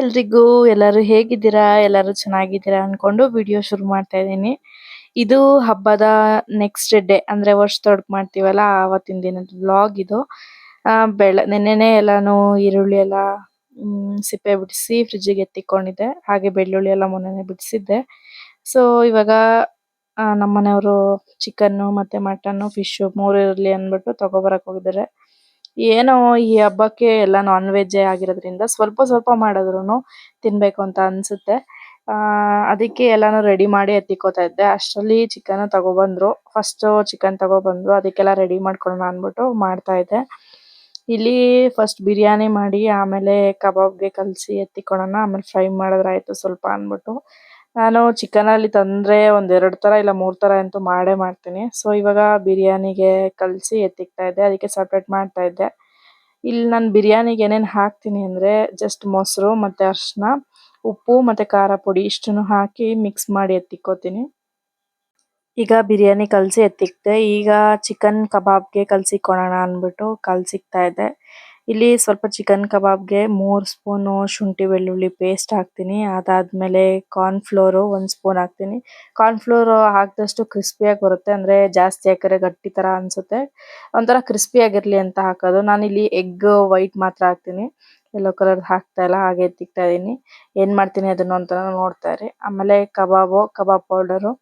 ಎಲ್ರಿಗೂ, ಎಲ್ಲರೂ ಹೇಗಿದ್ದೀರಾ, ಎಲ್ಲರೂ ಚೆನ್ನಾಗಿದ್ದೀರಾ ಅನ್ಕೊಂಡು ವಿಡಿಯೋ ಶುರು ಮಾಡ್ತಾ ಇದ್ದೀನಿ. ಇದು ಹಬ್ಬದ ನೆಕ್ಸ್ಟ್ ಡೇ ಅಂದ್ರೆ ವರ್ಷದೊಳಗೆ ಮಾಡ್ತೀವಲ್ಲ, ಆವತ್ತಿನ ದಿನದ ಬ್ಲಾಗ್ ಇದು. ಬೆಳ, ನೆನ್ನೆನೆ ಎಲ್ಲಾನು ಈರುಳ್ಳಿ ಎಲ್ಲ ಸಿಪ್ಪೆ ಬಿಡಿಸಿ ಫ್ರಿಜ್ಜಿಗೆ ಎತ್ತಿಕೊಂಡಿದ್ದೆ. ಹಾಗೆ ಬೆಳ್ಳುಳ್ಳಿ ಎಲ್ಲ ಮೊನ್ನೆನೆ ಬಿಡಿಸಿದ್ದೆ. ಸೊ ಇವಾಗ ನಮ್ಮನೆಯವರು ಚಿಕನ್ ಮತ್ತೆ ಮಟನ್ ಫಿಶ್ ಮೂರು ಇರಲಿ ಅಂದ್ಬಿಟ್ಟು ತಗೋಬರಕ್ ಹೋಗಿದ್ದಾರೆ. ಏನೋ ಈ ಹಬ್ಬಕ್ಕೆ ಎಲ್ಲ ನಾನ್ ವೆಜ್ ಆಗಿರೋದ್ರಿಂದ ಸ್ವಲ್ಪ ಸ್ವಲ್ಪ ಮಾಡಿದ್ರುನು ತಿನ್ಬೇಕು ಅಂತ ಅನ್ಸುತ್ತೆ. ಆ, ಅದಕ್ಕೆ ಎಲ್ಲಾನು ರೆಡಿ ಮಾಡಿ ಎತ್ತಿಕೋತಾ ಇದ್ದೆ. ಅಷ್ಟರಲ್ಲಿ ಚಿಕನ್ ತಗೊಬಂದ್ರು. ಫಸ್ಟ್ ಚಿಕನ್ ತಗೊಬಂದ್ರು. ಅದಕ್ಕೆಲ್ಲ ರೆಡಿ ಮಾಡ್ಕೊಳ್ಳೋಣ ಅನ್ಬಿಟ್ಟು ಮಾಡ್ತಾ ಇದ್ದೆ. ಇಲ್ಲಿ ಫಸ್ಟ್ ಬಿರಿಯಾನಿ ಮಾಡಿ ಆಮೇಲೆ ಕಬಾಬ್ಗೆ ಕಲಸಿ ಎತ್ತಿಕೊಳ್ಳೋಣ. ಆಮೇಲೆ ಫ್ರೈ ಮಾಡಿದ್ರೆ ಆಯ್ತು ಸ್ವಲ್ಪ ಅನ್ಬಿಟ್ಟು ನಾನು ಚಿಕನ್ ಅಲ್ಲಿ ತಂದ್ರೆ ಒಂದ್ ಎರಡ್ ತರ ಇಲ್ಲ ಮೂರ್ ತರ ಅಂತೂ ಮಾಡೇ ಮಾಡ್ತೀನಿ. ಸೊ ಇವಾಗ ಬಿರಿಯಾನಿಗೆ ಕಲಸಿ ಎತ್ತಿಕ್ತಾ ಇದ್ದೆ. ಅದಕ್ಕೆ ಸಪ್ರೇಟ್ ಮಾಡ್ತಾ ಇದ್ದೆ. ಇಲ್ಲಿ ನಾನು ಬಿರಿಯಾನಿಗೆ ಏನೇನ್ ಹಾಕ್ತೀನಿ ಅಂದ್ರೆ ಜಸ್ಟ್ ಮೊಸರು ಮತ್ತೆ ಅರಿಶಿನ, ಉಪ್ಪು ಮತ್ತೆ ಖಾರ ಪುಡಿ ಇಷ್ಟನ್ನು ಹಾಕಿ ಮಿಕ್ಸ್ ಮಾಡಿ ಎತ್ತಿಕ್ಕೋತೀನಿ. ಈಗ ಬಿರಿಯಾನಿ ಕಲಸಿ ಎತ್ತಿಕ್ತೆ. ಈಗ ಚಿಕನ್ ಕಬಾಬ್ಗೆ ಕಲಸಿಕೊಳ್ಳೋಣ ಅಂದ್ಬಿಟ್ಟು ಕಲಸಿಕ್ತಾ ಇದ್ದೆ. ಇಲ್ಲಿ ಸ್ವಲ್ಪ ಚಿಕನ್ ಕಬಾಬ್ಗೆ ಮೂರ್ ಸ್ಪೂನ್ ಶುಂಠಿ ಬೆಳ್ಳುಳ್ಳಿ ಪೇಸ್ಟ್ ಹಾಕ್ತೀನಿ. ಅದಾದ್ಮೇಲೆ ಕಾರ್ನ್ ಫ್ಲೋರ್ ಒಂದ್ ಸ್ಪೂನ್ ಹಾಕ್ತೀನಿ. ಕಾರ್ನ್ ಫ್ಲೋರ್ ಹಾಕಿದಷ್ಟು ಕ್ರಿಸ್ಪಿ ಆಗಿ ಬರುತ್ತೆ. ಅಂದ್ರೆ ಜಾಸ್ತಿ ಹಾಕಿದ್ರೆ ಗಟ್ಟಿ ತರ ಅನ್ಸುತ್ತೆ. ಒಂತರ ಕ್ರಿಸ್ಪಿ ಆಗಿರ್ಲಿ ಅಂತ ಹಾಕೋದು. ನಾನು ಇಲ್ಲಿ ಎಗ್ ವೈಟ್ ಮಾತ್ರ ಹಾಕ್ತೀನಿ. ಎಲ್ಲೋ ಕಲರ್ ಹಾಕ್ತಾ ಇಲ್ಲ, ಹಾಗೆ ತಿಕ್ತಾ ಇದೀನಿ. ಏನ್ ಮಾಡ್ತೀನಿ ಅದನ್ನ ಒಂತರ ನೋಡ್ತಾ ಇರಿ. ಆಮೇಲೆ ಕಬಾಬು ಕಬಾಬ್ ಪೌಡರು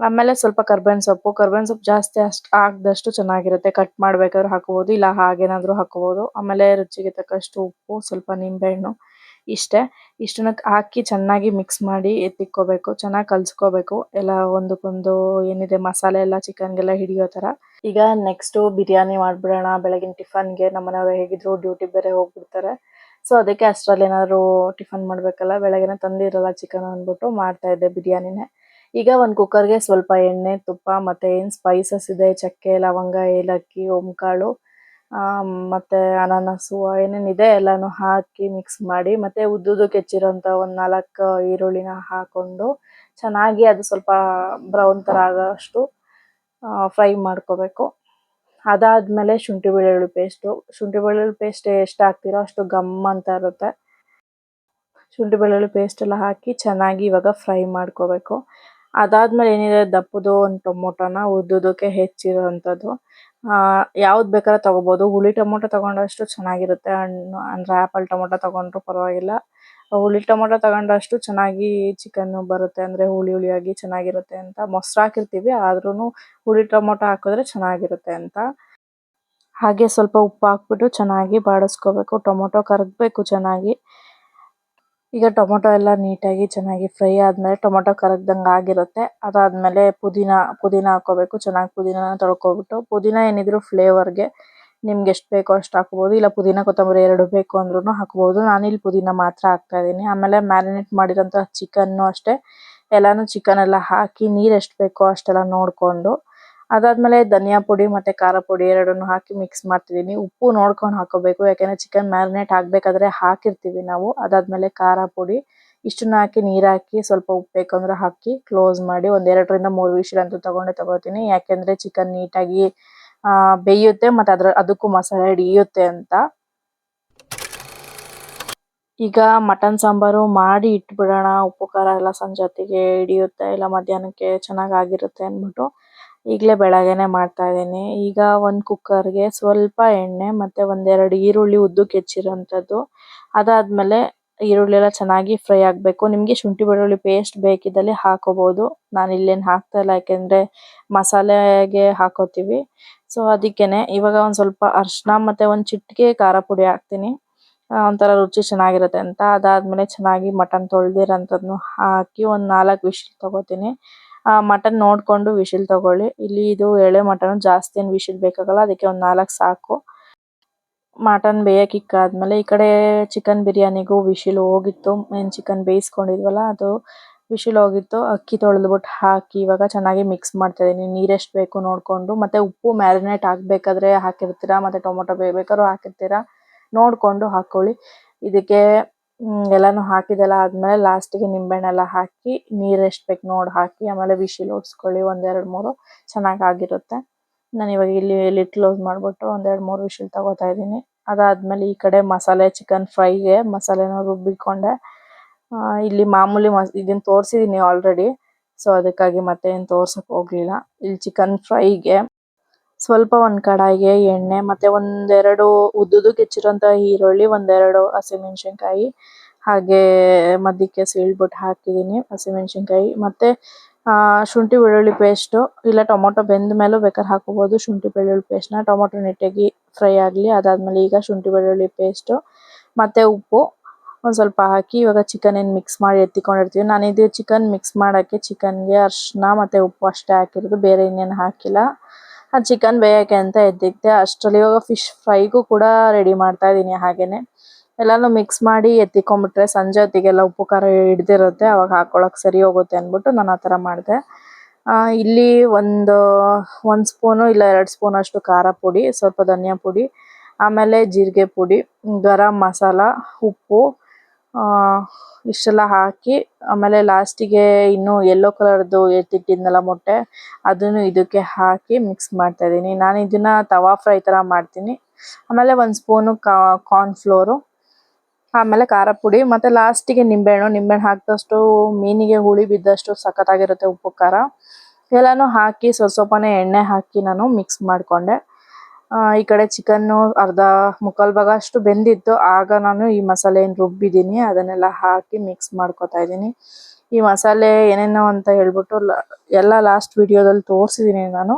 ಆಮೇಲೆ ಸ್ವಲ್ಪ ಕರ್ಬೇವಿನ ಸೊಪ್ಪು ಕರ್ಬೇವಿನ ಸೊಪ್ಪು ಜಾಸ್ತಿ ಅಷ್ಟ್ ಹಾಕ್ದಷ್ಟು ಚೆನ್ನಾಗಿರುತ್ತೆ. ಕಟ್ ಮಾಡ್ಬೇಕಾದ್ರೆ ಹಾಕ್ಬೋದು, ಇಲ್ಲ ಹಾಗೇನಾದ್ರೂ ಹಾಕ್ಬೋದು. ಆಮೇಲೆ ರುಚಿಗೆ ತಕ್ಕಷ್ಟು ಉಪ್ಪು, ಸ್ವಲ್ಪ ನಿಂಬೆ ಹಣ್ಣು ಇಷ್ಟೇ. ಇಷ್ಟನ್ನ ಹಾಕಿ ಚೆನ್ನಾಗಿ ಮಿಕ್ಸ್ ಮಾಡಿ ಎತ್ತಿಕ್ಕೋಬೇಕು ಚೆನ್ನಾಗಿ ಕಲ್ಸ್ಕೋಬೇಕು. ಎಲ್ಲ ಒಂದಕ್ಕೊಂದು ಏನಿದೆ, ಮಸಾಲೆ ಎಲ್ಲ ಚಿಕನ್ಗೆಲ್ಲ ಹಿಡಿಯೋ ತರ ಈಗ ನೆಕ್ಸ್ಟ್ ಬಿರಿಯಾನಿ ಮಾಡ್ಬಿಡೋಣ. ಬೆಳಗಿನ ಟಿಫನ್ಗೆ ನಮ್ಮನೆಯವ್ರು ಹೇಗಿದ್ರು ಡ್ಯೂಟಿ ಬೇರೆ ಹೋಗ್ಬಿಡ್ತಾರೆ. ಸೊ ಅದಕ್ಕೆ ಅಷ್ಟರಲ್ಲಿ ಏನಾದ್ರು ಟಿಫನ್ ಮಾಡ್ಬೇಕಲ್ಲ? ಬೆಳಗ್ಗೆನೆ ತಂದಿರಲ್ಲ ಚಿಕನ್ ಅಂದ್ಬಿಟ್ಟು ಮಾಡ್ತಾ ಇದ್ದೆ ಬಿರಿಯಾನಿನೇ. ಈಗ ಒಂದು ಕುಕ್ಕರ್ಗೆ ಸ್ವಲ್ಪ ಎಣ್ಣೆ, ತುಪ್ಪ ಮತ್ತು ಏನು ಸ್ಪೈಸಸ್ ಇದೆ, ಚಕ್ಕೆ, ಲವಂಗ, ಏಲಕ್ಕಿ, ಓಂಕಾಳು ಮತ್ತು ಅನಾನಸು ಏನೇನಿದೆ ಎಲ್ಲಾನು ಹಾಕಿ ಮಿಕ್ಸ್ ಮಾಡಿ ಮತ್ತು ಉದ್ದುದು ಕೆಚ್ಚಿರೋಂಥ ಒಂದು ನಾಲ್ಕು ಈರುಳ್ಳಿನ ಹಾಕ್ಕೊಂಡು ಚೆನ್ನಾಗಿ ಅದು ಸ್ವಲ್ಪ ಬ್ರೌನ್ ಥರ ಆಗೋಷ್ಟು ಫ್ರೈ ಮಾಡ್ಕೋಬೇಕು. ಅದಾದಮೇಲೆ ಶುಂಠಿ ಬೆಳ್ಳುಳ್ಳಿ ಪೇಸ್ಟು ಶುಂಠಿ ಬೆಳ್ಳುಳ್ಳಿ ಪೇಸ್ಟ್ ಎಷ್ಟು ಹಾಕ್ತಿರೋ ಅಷ್ಟು ಗಮ್ ಅಂತ ಇರುತ್ತೆ. ಶುಂಠಿ ಬೆಳ್ಳುಳ್ಳಿ ಪೇಸ್ಟ್ ಎಲ್ಲ ಹಾಕಿ ಚೆನ್ನಾಗಿ ಇವಾಗ ಫ್ರೈ ಮಾಡ್ಕೋಬೇಕು. ಅದಾದ್ಮೇಲೆ ಏನಿದೆ, ದಪ್ಪದು ಒಂದು ಟೊಮೊಟೊನ ಉದ್ದುದಕ್ಕೆ ಆ, ಯಾವ್ದು ಬೇಕಾದ್ರು ತಗೋಬಹುದು ಹುಳಿ ಟೊಮೊಟೊ ತಗೊಂಡಷ್ಟು ಚೆನ್ನಾಗಿರುತ್ತೆ. ಹಣ್ಣು, ಅಂದ್ರೆ ಆಪಲ್ ಟೊಮೊಟೊ ತಗೊಂಡ್ರು ಪರವಾಗಿಲ್ಲ. ಹುಳಿ ಟೊಮೊಟೊ ತಗೊಂಡಷ್ಟು ಚೆನ್ನಾಗಿ ಚಿಕನ್ ಬರುತ್ತೆ, ಅಂದ್ರೆ ಹುಳಿ ಹುಳಿಯಾಗಿ ಚೆನ್ನಾಗಿರುತ್ತೆ ಅಂತ ಮೊಸರು ಹಾಕಿರ್ತೀವಿ, ಆದ್ರೂನು ಹುಳಿ ಟೊಮೊಟೊ ಹಾಕಿದ್ರೆ ಚೆನ್ನಾಗಿರುತ್ತೆ ಅಂತ. ಹಾಗೆ ಸ್ವಲ್ಪ ಉಪ್ಪು ಹಾಕ್ಬಿಟ್ಟು ಚೆನ್ನಾಗಿ ಬಾಡಿಸ್ಕೋಬೇಕು. ಟೊಮೊಟೊ ಕರಗಬೇಕು ಚೆನ್ನಾಗಿ. ಈಗ ಟೊಮೊಟೊ ಎಲ್ಲ ನೀಟಾಗಿ ಚೆನ್ನಾಗಿ ಫ್ರೈ ಆದ್ಮೇಲೆ ಟೊಮೊಟೊ ಕರಗ್ದಂಗೆ ಆಗಿರುತ್ತೆ. ಅದಾದ್ಮೇಲೆ ಪುದೀನ ಪುದೀನ ಹಾಕೋಬೇಕು ಚೆನ್ನಾಗಿ ಪುದೀನನ ತೊಳ್ಕೊಬಿಟ್ಟು, ಪುದೀನ ಏನಿದ್ರು ಫ್ಲೇವರ್ಗೆ ನಿಮ್ಗೆ ಎಷ್ಟು ಬೇಕೋ ಅಷ್ಟು ಹಾಕ್ಬೋದು. ಇಲ್ಲ ಪುದೀನ ಕೊತ್ತಂಬರಿ ಎರಡು ಬೇಕು ಅಂದ್ರೂ ಹಾಕ್ಬೋದು. ನಾನಿಲ್ಲಿ ಪುದೀನ ಮಾತ್ರ ಹಾಕ್ತಾ ಇದ್ದೀನಿ. ಆಮೇಲೆ ಮ್ಯಾರಿನೇಟ್ ಮಾಡಿರೋಂಥ ಚಿಕನ್ನು ಅಷ್ಟೇ. ಎಲ್ಲಾನು ಚಿಕನ್ ಎಲ್ಲ ಹಾಕಿ ನೀರು ಎಷ್ಟು ಬೇಕೋ ಅಷ್ಟೆಲ್ಲ ನೋಡ್ಕೊಂಡು ಅದಾದ್ಮೇಲೆ ಧನಿಯಾ ಪುಡಿ ಮತ್ತೆ ಖಾರ ಪುಡಿ ಎರಡನ್ನೂ ಹಾಕಿ ಮಿಕ್ಸ್ ಮಾಡ್ತಿದ್ದೀನಿ ಉಪ್ಪು ನೋಡ್ಕೊಂಡು ಹಾಕೋಬೇಕು, ಯಾಕಂದ್ರೆ ಚಿಕನ್ ಮ್ಯಾರಿನೇಟ್ ಹಾಕ್ಬೇಕಾದ್ರೆ ಹಾಕಿರ್ತೀವಿ ನಾವು. ಅದಾದ್ಮೇಲೆ ಖಾರ ಪುಡಿ, ಇಷ್ಟನ್ನ ಹಾಕಿ ನೀರ್ ಹಾಕಿ ಸ್ವಲ್ಪ ಉಪ್ಪು ಬೇಕಂದ್ರೆ ಹಾಕಿ ಕ್ಲೋಸ್ ಮಾಡಿ ಒಂದ್ ಎರಡರಿಂದ ಮೂರು ವಿಷಲ್ ಅಂತೂ ತಗೊಂಡೆ ತಗೋತೀನಿ. ಯಾಕೆಂದ್ರೆ ಚಿಕನ್ ನೀಟಾಗಿ ಬೇಯುತ್ತೆ ಮತ್ತೆ ಅದರ, ಅದಕ್ಕೂ ಮಸಾಲೆ ಹಿಡಿಯುತ್ತೆ ಅಂತ. ಈಗ ಮಟನ್ ಸಾಂಬಾರು ಮಾಡಿ ಇಟ್ಬಿಡೋಣ. ಉಪ್ಪು ಖಾರ ಎಲ್ಲ ಸಂಜೆ ಹೊತ್ತಿಗೆ ಹಿಡಿಯುತ್ತೆ, ಇಲ್ಲ ಮಧ್ಯಾಹ್ನಕ್ಕೆ ಚೆನ್ನಾಗಿ ಆಗಿರುತ್ತೆ ಅಂದ್ಬಿಟ್ಟು. ಈಗ್ಲೇ ಬೆಳಗ್ಗೆನೇ ಮಾಡ್ತಾ ಇದ್ದೀನಿ. ಈಗ ಒಂದ್ ಕುಕ್ಕರ್ಗೆ ಸ್ವಲ್ಪ ಎಣ್ಣೆ ಮತ್ತೆ ಒಂದೆರಡು ಈರುಳ್ಳಿ ಉದ್ದಕ್ಕೆ ಹೆಚ್ಚಿರುವಂತದ್ದು ಅದಾದ್ಮೇಲೆ ಈರುಳ್ಳಿ ಎಲ್ಲ ಚೆನ್ನಾಗಿ ಫ್ರೈ ಆಗ್ಬೇಕು. ನಿಮ್ಗೆ ಶುಂಠಿ ಬೆಳ್ಳುಳ್ಳಿ ಪೇಸ್ಟ್ ಬೇಕಿದ್ದಲ್ಲಿ ಹಾಕೋಬಹುದು ನಾನು ಇಲ್ಲೇನ್ ಹಾಕ್ತಾ ಇಲ್ಲ, ಯಾಕೆಂದ್ರೆ ಮಸಾಲೆಗೆ ಹಾಕೋತೀವಿ. ಸೊ ಅದಕ್ಕೇನೆ ಇವಾಗ ಒಂದ್ ಸ್ವಲ್ಪ ಅರಿಶಿನ ಮತ್ತೆ ಒಂದ್ ಚಿಟಿಕೆ ಖಾರ ಪುಡಿ ಹಾಕ್ತೀನಿ. ಒಂಥರ ರುಚಿ ಚೆನ್ನಾಗಿರುತ್ತೆ ಅಂತ. ಅದಾದ್ಮೇಲೆ ಚೆನ್ನಾಗಿ ಮಟನ್ ತೊಳ್ದಿರೋಂಥದ್ನು ಹಾಕಿ ಒಂದ್ ನಾಲ್ಕು ವಿಷ್ ತಗೋತೀನಿ. ಆ ಮಟನ್ ನೋಡ್ಕೊಂಡು ವಿಶಿಲ್ ತಗೊಳ್ಳಿ. ಇಲ್ಲಿ ಇದು ಎಳೆ ಮಟನ್ ಜಾಸ್ತಿ ಏನ್ ವಿಶಿಲ್ ಬೇಕಾಗಲ್ಲ, ಅದಕ್ಕೆ ಒಂದ್ ನಾಲ್ಕು ಸಾಕು. ಮಟನ್ ಬೇಯಕ್ ಇಕ್ಕಾದ್ಮೇಲೆ ಈ ಕಡೆ ಚಿಕನ್ ಬಿರಿಯಾನಿಗೂ ವಿಶಿಲ್ ಹೋಗಿತ್ತು. ಏನ್ ಚಿಕನ್ ಬೇಯಿಸ್ಕೊಂಡಿದ್ವಲ್ಲ, ಅದು ವಿಶಿಲ್ ಹೋಗಿತ್ತು. ಅಕ್ಕಿ ತೊಳೆದ್ಬಿಟ್ಟು ಹಾಕಿ ಇವಾಗ ಚೆನ್ನಾಗಿ ಮಿಕ್ಸ್ ಮಾಡ್ತಾ ಇದೀನಿ. ನೀರ್ ಬೇಕು ನೋಡ್ಕೊಂಡು. ಮತ್ತೆ ಉಪ್ಪು ಮ್ಯಾರಿನೇಟ್ ಹಾಕ್ಬೇಕಾದ್ರೆ ಹಾಕಿರ್ತೀರಾ, ಮತ್ತೆ ಟೊಮೊಟೊ ಬೇಯ್ಬೇಕಾದ್ರೂ ಹಾಕಿರ್ತೀರಾ, ನೋಡ್ಕೊಂಡು ಹಾಕೊಳ್ಳಿ. ಇದಕ್ಕೆ ಎಲ್ಲಾನು ಹಾಕಿದೆಲ್ಲ ಆದ್ಮೇಲೆ ಲಾಸ್ಟ್ಗೆ ನಿಂಬೆಹಣ್ಣು ಎಲ್ಲ ಹಾಕಿ ನೀರ್ ಎಷ್ಟ್ ಬೇಕು ನೋಡ್ ಹಾಕಿ, ಆಮೇಲೆ ವಿಶಿಲ್ ಹೊಡ್ಸ್ಕೊಳ್ಳಿ ಒಂದೆರಡು ಮೂರು ಚೆನ್ನಾಗ್ ಆಗಿರುತ್ತೆ. ನಾನು ಇವಾಗ ಇಲ್ಲಿ ಲಿಟ್ ಕ್ಲೋಸ್ ಮಾಡ್ಬಿಟ್ಟು ಒಂದ್ ಎರಡ್ ಮೂರು ವಿಶಿಲ್ ತಗೋತಾ ಇದೀನಿ ಅದಾದ್ಮೇಲೆ ಈ ಕಡೆ ಮಸಾಲೆ ಚಿಕನ್ ಫ್ರೈಗೆ ಮಸಾಲೆನ ರುಬ್ಬಿಕೊಂಡೆ. ಇಲ್ಲಿ ಮಾಮೂಲಿ ಮಸ್ ಇದನ್ನ ತೋರ್ಸಿದೀನಿ ಆಲ್ರೆಡಿ ಸೊ ಅದಕ್ಕಾಗಿ ಮತ್ತೆ ಏನ್ ತೋರ್ಸಕ್ ಹೋಗ್ಲಿಲ್ಲ. ಇಲ್ಲಿ ಚಿಕನ್ ಫ್ರೈಗೆ ಸ್ವಲ್ಪ ಒಂದ್ ಕಡಾಯಿಗೆ ಎಣ್ಣೆ, ಮತ್ತೆ ಒಂದೆರಡು ಉದ್ದುದ್ದು ಕೆಚ್ಚಿರೋಂತ ಈರುಳ್ಳಿ, ಒಂದೆರಡು ಹಸಿಮೆಣಸಿನಕಾಯಿ, ಹಾಗೆ ಮಧ್ಯಕ್ಕೆ ಸೀಳ್ಬಿಟ್ಟು ಹಾಕಿದೀನಿ ಹಸಿಮೆಣಸಿನಕಾಯಿ. ಮತ್ತೆ, ಆ, ಶುಂಠಿ ಬೆಳ್ಳುಳ್ಳಿ ಪೇಸ್ಟ್, ಇಲ್ಲ ಟೊಮೊಟೊ ಬೆಂದ ಮೇಲೂ ಬೇಕಾದ್ರೆ ಹಾಕೋಬಹುದು ಶುಂಠಿ ಬೆಳ್ಳುಳ್ಳಿ ಪೇಸ್ಟ್ನ ಟೊಮೊಟೊ ನೆಟ್ಟಾಗಿ ಫ್ರೈ ಆಗಲಿ, ಅದಾದ್ಮೇಲೆ ಈಗ ಶುಂಠಿ ಬೆಳ್ಳುಳ್ಳಿ ಪೇಸ್ಟ್, ಮತ್ತೆ ಉಪ್ಪು ಒಂದ್ ಸ್ವಲ್ಪ ಹಾಕಿ ಇವಾಗ ಚಿಕನ್ ಏನ್ ಮಿಕ್ಸ್ ಮಾಡಿ ಎತ್ತಿಕೊಂಡಿರ್ತೀವಿ. ನಾನು ಇದು ಚಿಕನ್ ಮಿಕ್ಸ್ ಮಾಡಕ್ಕೆ ಚಿಕನ್ಗೆ ಅರ್ಶಿನ ಮತ್ತೆ ಉಪ್ಪು ಅಷ್ಟೇ ಹಾಕಿರೋದು, ಬೇರೆ ಇನ್ನೇನು ಹಾಕಿಲ್ಲ. ಚಿಕನ್ ಬೇಯಕ್ಕೆ ಅಂತ ಎತ್ತಿಕ್ದೆ ಅಷ್ಟರಲ್ಲಿ ಇವಾಗ ಫಿಶ್ ಫ್ರೈಗೂ ಕೂಡ ರೆಡಿ ಮಾಡ್ತಾ ಇದ್ದೀನಿ ಹಾಗೇನೆ. ಎಲ್ಲಾನು ಮಿಕ್ಸ್ ಮಾಡಿ ಎತ್ತಿಕೊಂಡ್ಬಿಟ್ರೆ ಸಂಜೆ ಹೊತ್ತಿಗೆಲ್ಲ ಉಪ್ಪು, ಖಾರ ಹಿಡ್ದಿರುತ್ತೆ. ಅವಾಗ ಹಾಕೊಳಕ್ಕೆ ಸರಿ ಹೋಗುತ್ತೆ ಅಂದ್ಬಿಟ್ಟು ನಾನು ಆ ಥರ ಮಾಡಿದೆ. ಇಲ್ಲಿ ಒಂದು ಒಂದು ಸ್ಪೂನು ಇಲ್ಲ ಎರಡು ಸ್ಪೂನ್ ಅಷ್ಟು ಖಾರ ಪುಡಿ, ಸ್ವಲ್ಪ ಧನಿಯಾ ಪುಡಿ, ಆಮೇಲೆ ಜೀರಿಗೆ ಪುಡಿ, ಗರಂ ಮಸಾಲ, ಉಪ್ಪು ಇಷ್ಟೆಲ್ಲ ಹಾಕಿ, ಆಮೇಲೆ ಲಾಸ್ಟಿಗೆ ಇನ್ನು ಯೆಲ್ಲೋ ಕಲರ್ದು ಎತ್ತಿಟ್ಟಿದ್ನಲ್ಲ ಮೊಟ್ಟೆ, ಅದನ್ನು ಇದಕ್ಕೆ ಹಾಕಿ ಮಿಕ್ಸ್ ಮಾಡ್ತಾ ಇದೀನಿ ನಾನು ಇದನ್ನ ತವಾ ಫ್ರೈ ತರ ಮಾಡ್ತೀನಿ. ಆಮೇಲೆ ಒಂದು ಸ್ಪೂನು ಕಾರ್ನ್ ಫ್ಲೋರು ಆಮೇಲೆ ಖಾರ ಪುಡಿ, ಮತ್ತು ಲಾಸ್ಟಿಗೆ ನಿಂಬೆಹಣ್ಣು. ನಿಂಬೆಹಣ್ಣು ಹಾಕಿದಷ್ಟು ಮೀನಿಗೆ ಹುಳಿ ಬಿದ್ದಷ್ಟು ಸಖತ್ತಾಗಿರುತ್ತೆ ಉಪ್ಪು ಖಾರ. ಎಲ್ಲನೂ ಹಾಕಿ ಸ್ವಲ್ಪ ಸ್ವಲ್ಪನೇ ಎಣ್ಣೆ ಹಾಕಿ ನಾನು ಮಿಕ್ಸ್ ಮಾಡ್ಕೊಂಡೆ. ಈ ಕಡೆ ಚಿಕನ್ ಅರ್ಧ ಮುಕ್ಕಾಲ್ ಭಾಗ ಅಷ್ಟು ಬೆಂದಿತ್ತು. ಆಗ ನಾನು ಈ ಮಸಾಲೆ ಏನ್ ರುಬ್ಬಿದೀನಿ ಅದನ್ನೆಲ್ಲ ಹಾಕಿ ಮಿಕ್ಸ್ ಮಾಡ್ಕೊತಾ ಇದೀನಿ ಈ ಮಸಾಲೆ ಏನೇನೋ ಅಂತ ಹೇಳ್ಬಿಟ್ಟು ಎಲ್ಲ ಲಾಸ್ಟ್ ವಿಡಿಯೋದಲ್ಲಿ ತೋರಿಸಿದೀನಿ ನಾನು.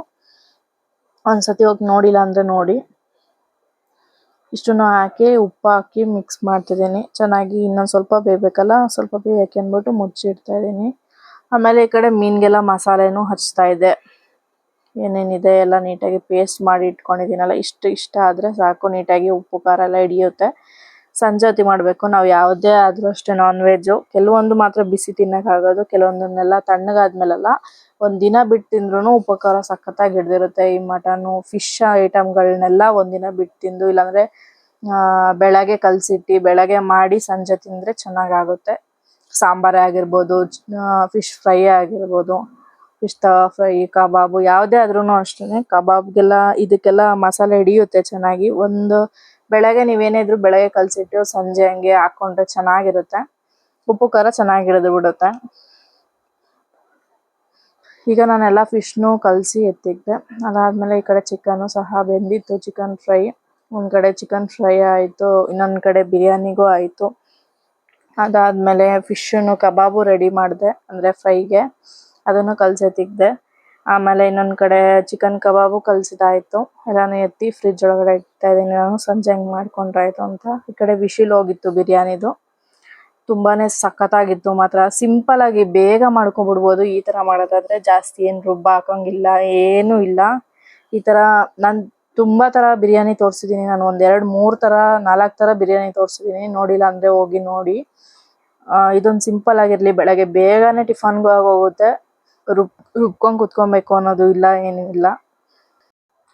ಒಂದ್ಸತಿ ಹೋಗಿ ನೋಡಿಲ್ಲ ಅಂದ್ರೆ ನೋಡಿ. ಇಷ್ಟನ್ನು ಹಾಕಿ, ಉಪ್ಪು ಹಾಕಿ ಮಿಕ್ಸ್ ಮಾಡ್ತಿದ್ದೀನಿ. ಚೆನ್ನಾಗಿ ಇನ್ನೊಂದು ಸ್ವಲ್ಪ ಬೇಯಬೇಕಲ್ಲ ಸ್ವಲ್ಪ ಬೇಯಕ್ಕೆ ಅಂದ್ಬಿಟ್ಟು ಮುಚ್ಚಿಡ್ತಾ ಇದ್ದೀನಿ. ಆಮೇಲೆ ಈ ಕಡೆ ಮೀನಿಗೆಲ್ಲ ಮಸಾಲೆನೂ ಹಚ್ತಾ ಇದ್ದೆ ಏನೇನಿದೆ ಎಲ್ಲ ನೀಟಾಗಿ ಪೇಸ್ಟ್ ಮಾಡಿ ಇಟ್ಕೊಂಡಿದ್ದೀನಲ್ಲ, ಇಷ್ಟು ಇಷ್ಟ ಆದ್ರೆ ಸಾಕು. ನೀಟಾಗಿ ಉಪ್ಪು, ಖಾರ ಎಲ್ಲ ಹಿಡಿಯುತ್ತೆ. ಸಂಜೆ ಹೊತ್ತಿ ಮಾಡಬೇಕು. ನಾವು ಯಾವುದೇ ಆದ್ರೂ ಅಷ್ಟೇ ನಾನ್ ವೆಜ್ಜು ಕೆಲವೊಂದು ಮಾತ್ರ ಬಿಸಿ ತಿನ್ನೋಕ್ಕಾಗೋದು, ಕೆಲವೊಂದನ್ನೆಲ್ಲ ತಣ್ಣಗಾದ್ಮೇಲೆಲ್ಲ ಒಂದು ದಿನ ಬಿಟ್ಟು ತಿಂದ್ರೂ ಉಪ್ಪು ಖಾರ ಸಖತ್ತಾಗಿ ಹಿಡ್ದಿರುತ್ತೆ. ಈ ಮಟನು ಫಿಶ್ ಐಟಮ್ಗಳನ್ನೆಲ್ಲ ಒಂದಿನ ಬಿಟ್ಟು ತಿಂದು, ಇಲ್ಲಾಂದರೆ ಬೆಳಗ್ಗೆ ಕಲಸಿಟ್ಟು, ಬೆಳಗ್ಗೆ ಮಾಡಿ ಸಂಜೆ ತಿಂದ್ರೆ ಚೆನ್ನಾಗಾಗುತ್ತೆ. ಸಾಂಬಾರೇ ಆಗಿರ್ಬೋದು ಫಿಶ್ ಫ್ರೈ ಆಗಿರ್ಬೋದು. ಫಿಶ್ ಫ್ರೈ ಕಬಾಬು, ಯಾವುದೇ ಆದ್ರೂನು ಅಷ್ಟೇನೆ. ಕಬಾಬ್ಗೆಲ್ಲ, ಇದಕ್ಕೆಲ್ಲ ಮಸಾಲೆ ಹಿಡಿಯುತ್ತೆ ಚೆನ್ನಾಗಿ. ಒಂದು ಬೆಳಗ್ಗೆ ನೀವೇನೇ ಇದ್ರು ಬೆಳಗ್ಗೆ ಕಲ್ಸಿಟ್ಟು ಸಂಜೆ ಹಂಗೆ ಹಾಕೊಂಡ್ರೆ ಚೆನ್ನಾಗಿರುತ್ತೆ. ಉಪ್ಪು, ಖಾರ ಚೆನ್ನಾಗಿ ಬಿಡುತ್ತೆ. ಈಗ ನಾನೆಲ್ಲ ಫಿಶ್ನು ಕಲಸಿ ಎತ್ತಿದ್ದೆ. ಅದಾದ್ಮೇಲೆ ಈ ಕಡೆ ಚಿಕನು ಸಹ ಬೆಂದಿತ್ತು, ಚಿಕನ್ ಫ್ರೈ. ಒಂದ್ ಕಡೆ ಚಿಕನ್ ಫ್ರೈ ಆಯಿತು, ಇನ್ನೊಂದ್ ಕಡೆ ಬಿರಿಯಾನಿಗೂ ಆಯಿತು. ಅದಾದ್ಮೇಲೆ ಫಿಶ್ನು, ಕಬಾಬು ರೆಡಿ ಮಾಡಿದೆ, ಅಂದ್ರೆ ಫ್ರೈಗೆ. ಅದನ್ನು ಕಲ್ಸೆತ್ತಿಕ್ದೆ ಆಮೇಲೆ ಇನ್ನೊಂದ್ ಕಡೆ ಚಿಕನ್ ಕಬಾಬು ಕಲ್ಸಿದಾಯಿತು. ಎಲ್ಲಾನು ಎತ್ತಿ ಫ್ರಿಜ್ ಒಳಗಡೆ ಇಡ್ತಾ ಇದೀನಿ ನಾನು. ಸಂಜೆ ಹಂಗೆ ಮಾಡ್ಕೊಂಡ್ರಾಯ್ತು ಅಂತ. ಈ ಕಡೆ ವಿಶಿಲ್ ಹೋಗಿತ್ತು ಬಿರಿಯಾನಿದು. ತುಂಬಾನೇ ಸಖತ್ತಾಗಿತ್ತು ಮಾತ್ರ. ಸಿಂಪಲ್ ಆಗಿ ಬೇಗ ಮಾಡ್ಕೊಂಡ್ಬಿಡ್ಬೋದು ಈ ತರ ಮಾಡೋದಾದ್ರೆ. ಜಾಸ್ತಿ ಏನ್ ರುಬ್ಬ ಹಾಕೋಂಗಿಲ್ಲ, ಏನು ಇಲ್ಲ. ಈ ತರ ನಾನ್ ತುಂಬಾ ತರ ಬಿರಿಯಾನಿ ತೋರ್ಸಿದೀನಿ. ನಾನು ಒಂದ್ ಎರಡ್ ಮೂರ್ ತರ, ನಾಲ್ಕು ತರ ಬಿರಿಯಾನಿ ತೋರ್ಸಿದೀನಿ. ನೋಡಿಲ್ಲ ಅಂದ್ರೆ ಹೋಗಿ ನೋಡಿ. ಇದೊಂದ್ ಸಿಂಪಲ್ ಆಗಿರ್ಲಿ. ಬೆಳಗ್ಗೆ ಬೇಗನೆ ಟಿಫನ್ಗೂ ಆಗೋಗುತ್ತೆ. ರುಬ್ ರುಬ್ಕೊಂಡ್ ಕುತ್ಕೊಬೇಕು ಅನ್ನೋದು ಇಲ್ಲ, ಏನು ಇಲ್ಲ.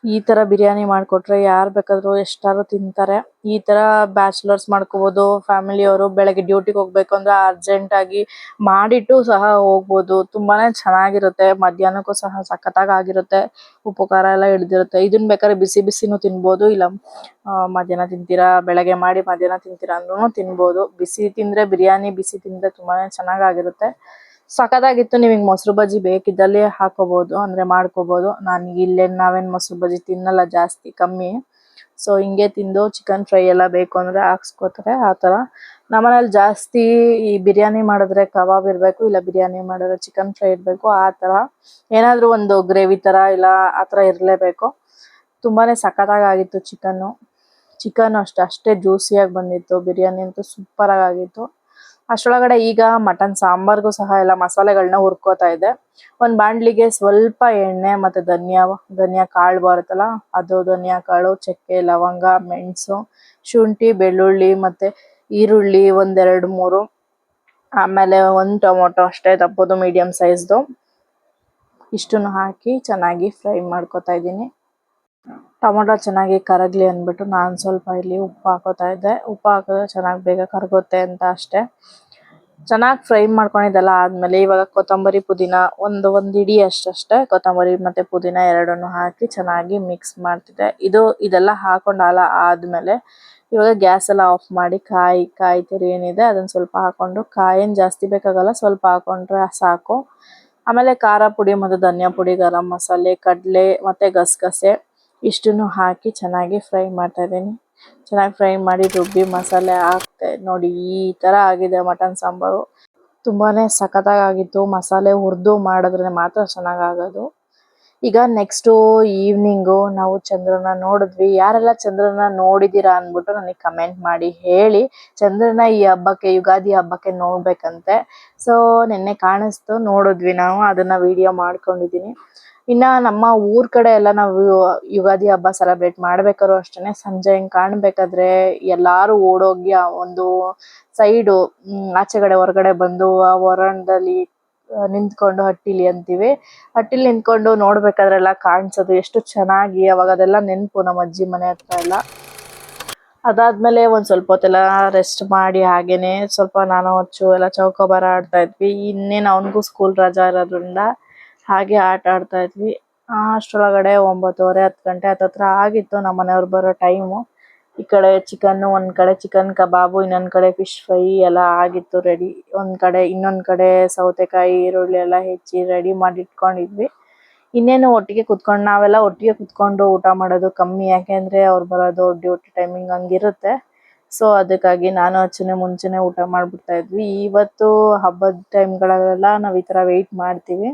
ಈ ತರ ಬಿರಿಯಾನಿ ಮಾಡ್ಕೊಟ್ರೆ ಯಾರ್ ಬೇಕಾದ್ರು ಎಷ್ಟಾದ್ರು ತಿಂತಾರೆ. ಈ ತರ ಬ್ಯಾಚುಲರ್ಸ್ ಮಾಡ್ಕೋಬಹುದು ಫ್ಯಾಮಿಲಿ ಅವರು ಬೆಳಗ್ಗೆ ಡ್ಯೂಟಿಗೆ ಹೋಗ್ಬೇಕು ಅಂದ್ರೆ ಅರ್ಜೆಂಟ್ ಆಗಿ ಮಾಡಿಟ್ಟು ಸಹ ಹೋಗ್ಬೋದು. ತುಂಬಾನೇ ಚೆನ್ನಾಗಿರುತ್ತೆ, ಮಧ್ಯಾಹ್ನಕ್ಕೂ ಸಹ ಸಖತ್ತಾಗಿ ಆಗಿರುತ್ತೆ, ಉಪಕಾರ ಎಲ್ಲ ಹಿಡ್ದಿರುತ್ತೆ. ಇದನ್ ಬೇಕಾದ್ರೆ ಬಿಸಿ ಬಿಸಿನೂ ತಿನ್ಬೋದು, ಇಲ್ಲ ಮಧ್ಯಾಹ್ನ ತಿಂತೀರಾ, ಬೆಳಗ್ಗೆ ಮಾಡಿ ಮಧ್ಯಾಹ್ನ ತಿಂತೀರಾ ಅಂದ್ರೂ ತಿನ್ಬೋದು. ಬಿಸಿ ತಿಂದ್ರೆ ಬಿರಿಯಾನಿ, ಬಿಸಿ ತಿಂದ್ರೆ ತುಂಬಾನೇ ಚೆನ್ನಾಗಾಗಿರುತ್ತೆ ಸಖತ್ತಾಗಿತ್ತು ನಿಮಗೆ ಮೊಸರು ಬಜ್ಜಿ ಬೇಕಿದ್ದಲ್ಲಿ ಹಾಕೋಬಹುದು ಅಂದ್ರೆ ಮಾಡ್ಕೋಬಹುದು ನಾನು ಇಲ್ಲೇ ನಾವೇನ್ ಮೊಸರು ಬಜ್ಜಿ ತಿನ್ನಲ್ಲ ಜಾಸ್ತಿ, ಕಮ್ಮಿ. ಸೊ ಹಿಂಗೆ ತಿಂದು ಚಿಕನ್ ಫ್ರೈ ಎಲ್ಲ ಬೇಕು ಅಂದ್ರೆ ಹಾಕ್ಸ್ಕೊತಾರೆ, ಆ ತರ ನಮ್ಮನೇಲಿ ಜಾಸ್ತಿ ಈ ಬಿರಿಯಾನಿ ಮಾಡಿದ್ರೆ ಕಬಾಬ್ ಇರಬೇಕು, ಇಲ್ಲ ಬಿರಿಯಾನಿ ಮಾಡಿದ್ರೆ ಚಿಕನ್ ಫ್ರೈ ಇರಬೇಕು, ಆ ತರ ಏನಾದರೂ ಒಂದು ಗ್ರೇವಿ ತರ ಇಲ್ಲ, ಆ ತರ ಇರಲೇಬೇಕು. ತುಂಬಾನೇ ಸಖತ್ತಾಗಿ ಆಗಿತ್ತು ಚಿಕನ್ ಅಷ್ಟೇ ಅಷ್ಟೇ ಜ್ಯೂಸಿಯಾಗಿ ಬಂದಿತ್ತು, ಬಿರಿಯಾನಿ ಅಂತೂ ಸೂಪರ್ ಅಷ್ಟರೊಳಗಡೆ ಈಗ ಮಟನ್ ಸಾಂಬಾರ್ಗೂ ಸಹ ಎಲ್ಲ ಮಸಾಲೆಗಳನ್ನ ಹುರ್ಕೋತಾ ಇದ್ದೆ ಒಂದ್ ಬಾಂಡ್ಲಿಗೆ ಸ್ವಲ್ಪ ಎಣ್ಣೆ ಮತ್ತೆ ಧನಿಯಾ ಧನಿಯಾ ಕಾಳು ಬರುತ್ತಲ್ಲ, ಅದು ಧನಿಯಾ ಕಾಳು, ಚಕ್ಕೆ, ಲವಂಗ, ಮೆಣಸು, ಶುಂಠಿ, ಬೆಳ್ಳುಳ್ಳಿ ಮತ್ತೆ ಈರುಳ್ಳಿ ಒಂದೆರಡು ಮೂರು. ಆಮೇಲೆ ಒಂದು ಟೊಮೊಟೊ ಅಷ್ಟೇ, ತಪ್ಪೋದು ಮೀಡಿಯಂ ಸೈಜ್ದು ಇಷ್ಟನ್ನು ಹಾಕಿ ಚೆನ್ನಾಗಿ ಫ್ರೈ ಮಾಡ್ಕೊತಾ ಇದ್ದೀನಿ. ಟೊಮೊಟೊ ಚೆನ್ನಾಗಿ ಕರಗ್ಲಿ ಅಂದ್ಬಿಟ್ಟು ನಾನು ಸ್ವಲ್ಪ ಇಲ್ಲಿ ಉಪ್ಪು ಹಾಕೋತಾ ಇದ್ದೆ. ಉಪ್ಪು ಹಾಕಿದ್ರೆ ಚೆನ್ನಾಗಿ ಬೇಗ ಕರಗುತ್ತೆ ಅಂತ ಅಷ್ಟೇ. ಚೆನ್ನಾಗಿ ಫ್ರೈ ಮಾಡ್ಕೊಂಡಿದ್ದೆಲ್ಲ ಆದ್ಮೇಲೆ ಇವಾಗ ಕೊತ್ತಂಬರಿ ಪುದೀನ ಒಂದು ಒಂದು ಇಡಿ ಅಷ್ಟಷ್ಟೇ. ಕೊತ್ತಂಬರಿ ಮತ್ತೆ ಪುದೀನ ಎರಡನ್ನು ಹಾಕಿ ಚೆನ್ನಾಗಿ ಮಿಕ್ಸ್ ಮಾಡ್ತಿದ್ದೆ. ಇದು ಇದೆಲ್ಲ ಹಾಕೊಂಡಲ್ಲ ಆದ್ಮೇಲೆ ಇವಾಗ ಗ್ಯಾಸ್ ಎಲ್ಲ ಆಫ್ ಮಾಡಿ ಕಾಯಿ ಕಾಯಿ ತುರಿ ಏನಿದೆ ಅದನ್ನ ಸ್ವಲ್ಪ ಹಾಕೊಂಡು ಕಾಯಿ ಜಾಸ್ತಿ ಬೇಕಾಗಲ್ಲ ಸ್ವಲ್ಪ ಹಾಕೊಂಡ್ರೆ ಸಾಕು. ಆಮೇಲೆ ಖಾರ ಪುಡಿ ಮತ್ತು ಧನಿಯಾ ಪುಡಿ, ಗರಂ ಮಸಾಲೆ, ಕಡಲೆ ಮತ್ತೆ ಗಸಗಸೆ. ಇಷ್ಟನ್ನು ಹಾಕಿ ಚೆನ್ನಾಗಿ ಫ್ರೈ ಮಾಡ್ತಾ ಇದ್ದೀನಿ. ಚೆನ್ನಾಗಿ ಫ್ರೈ ಮಾಡಿ ರುಬ್ಬಿ ಮಸಾಲೆ ಹಾಕ್ತೆ. ನೋಡಿ ಈ ತರ ಆಗಿದೆ ಮಟನ್ ಸಾಂಬಾರು. ತುಂಬಾನೇ ಸಖತ್ತಾಗಿತ್ತು ಮಸಾಲೆ ಹುರಿದು ಮಾಡಿದ್ರೆ ಮಾತ್ರ ಚೆನ್ನಾಗಾಗೋದು. ಈಗ ನೆಕ್ಸ್ಟ್ ಈವ್ನಿಂಗು ನಾವು ಚಂದ್ರನ ನೋಡಿದ್ವಿ. ಯಾರೆಲ್ಲ ಚಂದ್ರನ ನೋಡಿದ್ದೀರಾ ಅಂದ್ಬಿಟ್ಟು ನನಗೆ ಕಮೆಂಟ್ ಮಾಡಿ ಹೇಳಿ. ಚಂದ್ರನ ಈ ಹಬ್ಬಕ್ಕೆ, ಯುಗಾದಿ ಹಬ್ಬಕ್ಕೆ ನೋಡ್ಬೇಕಂತೆ. ಸೊ ನಿನ್ನೆ ಕಾಣಿಸ್ತು. ನೋಡಿದ್ವಿ ನಾವು. ಅದನ್ನ ವಿಡಿಯೋ ಮಾಡ್ಕೊಂಡಿದೀನಿ ಇನ್ನ ನಮ್ಮ ಊರ್ ಕಡೆ ಎಲ್ಲ ನಾವು ಯುಗಾದಿ ಹಬ್ಬ ಸೆಲೆಬ್ರೇಟ್ ಮಾಡ್ಬೇಕಾದ್ರು ಅಷ್ಟೇನೆ, ಸಂಜೆ ಹಿಂಗ್ ಕಾಣ್ಬೇಕಾದ್ರೆ ಎಲ್ಲಾರು ಓಡೋಗಿ ಆ ಒಂದು ಸೈಡು ಆಚೆಗಡೆ ಹೊರಗಡೆ ಬಂದು ಆ ಹೊರಣದಲ್ಲಿ ನಿಂತ್ಕೊಂಡು ಹಟ್ಟಿಲಿ ಅಂತೀವಿ. ಹಟ್ಟಿಲಿ ನಿಂತ್ಕೊಂಡು ನೋಡ್ಬೇಕಾದ್ರೆಲ್ಲ ಕಾಣಿಸೋದು ಎಷ್ಟು ಚೆನ್ನಾಗಿ, ಅವಾಗ ಅದೆಲ್ಲ ನೆನಪು ನಮ್ಮ ಅಜ್ಜಿ ಮನೆ ಹತ್ರ ಎಲ್ಲ. ಅದಾದ್ಮೇಲೆ ಒಂದ್ ಸ್ವಲ್ಪ ಹೊತ್ತೆಲ್ಲ ರೆಸ್ಟ್ ಮಾಡಿ ಹಾಗೇನೆ, ಸ್ವಲ್ಪ ನಾನು ಅಚ್ಚು ಎಲ್ಲ ಚೌಕಾಬಾರ ಆಡ್ತಾ ಇದ್ವಿ. ಇನ್ನೇನು ಅವನಿಗೂ ಸ್ಕೂಲ್ ರಜಾ ಇರೋದ್ರಿಂದ ಹಾಗೆ ಆಟ ಆಡ್ತಾ ಇದ್ವಿ. ಅಷ್ಟರೊಳಗಡೆ ಒಂಬತ್ತುವರೆ, ಹತ್ತು ಗಂಟೆ ಹತ್ತತ್ರ ಆಗಿತ್ತು ನಮ್ಮ ಮನೆಯವ್ರು ಬರೋ ಟೈಮು. ಈ ಕಡೆ ಚಿಕನ್ ಒಂದ್ ಕಡೆ ಚಿಕನ್ ಕಬಾಬು, ಇನ್ನೊಂದ್ ಕಡೆ ಫಿಶ್ ಫ್ರೈ ಎಲ್ಲ ಆಗಿತ್ತು ರೆಡಿ. ಒಂದ್ ಕಡೆ, ಇನ್ನೊಂದ್ ಕಡೆ ಸೌತೆಕಾಯಿ, ಈರುಳ್ಳಿ ಎಲ್ಲ ಹೆಚ್ಚಿ ರೆಡಿ ಮಾಡಿ ಇಟ್ಕೊಂಡಿದ್ವಿ ಇನ್ನೇನು ಒಟ್ಟಿಗೆ ಕುತ್ಕೊಂಡು, ನಾವೆಲ್ಲ ಒಟ್ಟಿಗೆ ಕುತ್ಕೊಂಡು ಊಟ ಮಾಡೋದು ಕಮ್ಮಿ. ಯಾಕೆಂದ್ರೆ ಅವ್ರು ಬರೋದು ಡ್ಯೂಟಿ ಟೈಮಿಂಗ್ ಹಂಗಿರುತ್ತೆ. ಸೊ, ಅದಕ್ಕಾಗಿ ನಾನು ಅಚ್ಚನೆ ಮುಂಚೆನೆ ಊಟ ಮಾಡ್ಬಿಡ್ತಾ ಇದ್ವಿ. ಇವತ್ತು ಹಬ್ಬದ ಟೈಮ್ಗಳಲ್ಲೆಲ್ಲ ನಾವ್ ಈ ತರ ವೇಟ್ ಮಾಡ್ತೀವಿ.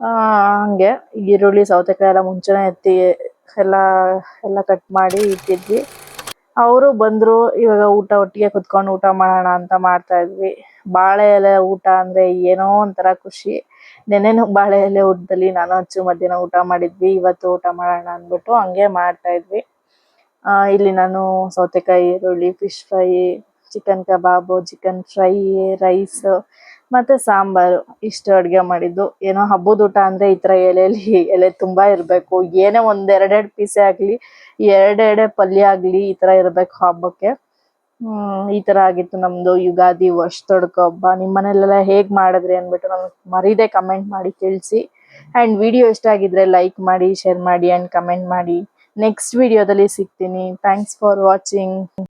ಹಂಗೆ ಈರುಳ್ಳಿ, ಸೌತೆಕಾಯಿ ಎಲ್ಲ ಮುಂಚೆನೆ ಎತ್ತಿ, ಎಲ್ಲ ಎಲ್ಲ ಕಟ್ ಮಾಡಿ ಇಟ್ಟಿದ್ವಿ. ಅವರು ಬಂದ್ರು, ಇವಾಗ ಊಟ ಒಟ್ಟಿಗೆ ಕುತ್ಕೊಂಡು ಊಟ ಮಾಡೋಣ ಅಂತ ಮಾಡ್ತಾ ಇದ್ವಿ. ಬಾಳೆ ಎಲೆ ಊಟ ಅಂದ್ರೆ ಏನೋ ಒಂಥರ ಖುಷಿ. ನೆನ್ನೆನೂ ಬಾಳೆ ಎಲೆ ಊಟದಲ್ಲಿ ನಾನು ಹಚ್ಚು ಮಧ್ಯಾಹ್ನ ಊಟ ಮಾಡಿದ್ವಿ, ಇವತ್ತು ಊಟ ಮಾಡೋಣ ಅಂದ್ಬಿಟ್ಟು ಹಂಗೆ ಮಾಡ್ತಾ ಇದ್ವಿ. ಇಲ್ಲಿ ನಾನು ಸೌತೆಕಾಯಿ, ಈರುಳ್ಳಿ fish fry chicken kebab chicken fry rice ಮತ್ತೆ ಸಾಂಬಾರು. ಇಷ್ಟು ಅಡುಗೆ ಮಾಡಿದ್ದು. ಏನೋ ಹಬ್ಬದ ಊಟ ಅಂದ್ರೆ ಈ ತರ ಎಲೆಯಲ್ಲಿ ಎಲೆ ತುಂಬಾ ಇರಬೇಕು. ಏನೇ ಒಂದ್ ಎರಡೆರಡು ಪೀಸೇ ಆಗ್ಲಿ, ಎರಡೆರಡೆ ಪಲ್ಯ ಆಗ್ಲಿ ಈ ತರ ಇರ್ಬೇಕು ಹಬ್ಬಕ್ಕೆ. ಈ ತರ ಆಗಿತ್ತು ನಮ್ದು ಯುಗಾದಿ ವರ್ಷ ವರ್ಷದೊಡ್ಕ ಹಬ್ಬ. ನಿಮ್ ಮನೇಲೆಲ್ಲ ಹೇಗ್ ಮಾಡಿದ್ರಿ ಅನ್ಬಿಟ್ಟು ನಮ್ಗೆ ಮರೀದೆ ಕಮೆಂಟ್ ಮಾಡಿ ತಿಳಿಸಿ ಅಂಡ್ ವಿಡಿಯೋ ಇಷ್ಟ ಆಗಿದ್ರೆ ಲೈಕ್ ಮಾಡಿ ಶೇರ್ ಮಾಡಿ ಅಂಡ್ ಕಮೆಂಟ್ ಮಾಡಿ. ನೆಕ್ಸ್ಟ್ ವಿಡಿಯೋದಲ್ಲಿ ಸಿಗ್ತೀನಿ. Thanks for watching